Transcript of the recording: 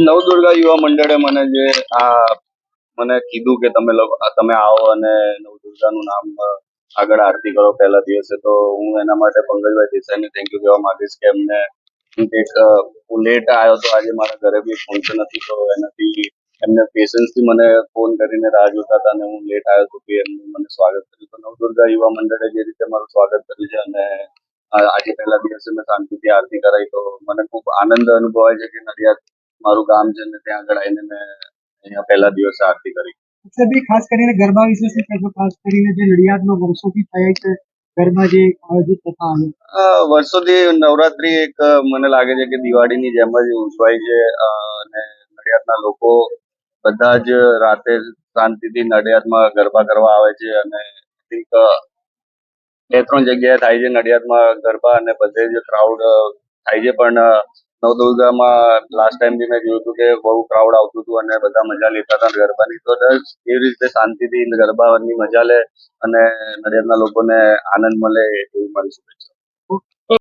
નવદુર્ગા યુવા મંડળે મને જે આ મને કીધું કે તમે તમે આવો અને નવદુર્ગાનું નામ આગળ આરતી કરો પહેલા દિવસે, તો હું એના માટે પંકજભાઈ દેસાઈને થેન્ક યુ કહેવા માંગીશ કે એમને એક હું લેટ આવ્યો તો આજે મારા ઘરે બી ફંક્શન નથી, તો એનાથી એમને પેશન્સથી મને ફોન કરીને રાહ જોતા હતા અને હું લેટ આવ્યો તો બી એમને મને સ્વાગત કર્યું. તો નવદુર્ગા યુવા મંડળે જે રીતે મારું સ્વાગત કર્યું છે અને આજે પહેલા દિવસે મેં શાંતિથી આરતી કરાવી તો મને ખૂબ આનંદ અનુભવાય છે કે નડિયાદ મારું ગામ છે ને ત્યાં આગળ આવીને મેં અહીંયા પહેલા દિવસે આરતી કરી. અક્ષરભાઈ ખાસ કરીને ગરબા વિશે શું કહેશો? ખાસ કરીને જે નડિયાદનો વર્ષોથી થાય છે ગરબા જે આયોજિત થતા આવે. વર્ષોથી નવરાત્રી એક મને લાગે છે કે દિવાળીની જેમ જ ઉજવાય છે અને નડિયાદના લોકો બધા જ રાતે શાંતિથી નડિયાદમાં ગરબા કરવા આવે છે અને બે ત્રણ જગ્યાએ થાય છે, નડિયાદમાં ગરબા અને બધે જ ક્રાઉડ થાય છે. પણ નવદુર્ગામાં લાસ્ટ ટાઈમ બી મેં જોયું હતું કે બહુ ક્રાઉડ આવતું હતું અને બધા મજા લેતા હતા ગરબાની, તો એવી રીતે શાંતિથી ગરબાની મજા લે અને નડિયાદના લોકોને આનંદ મળે એવી મારી શુભેચ્છા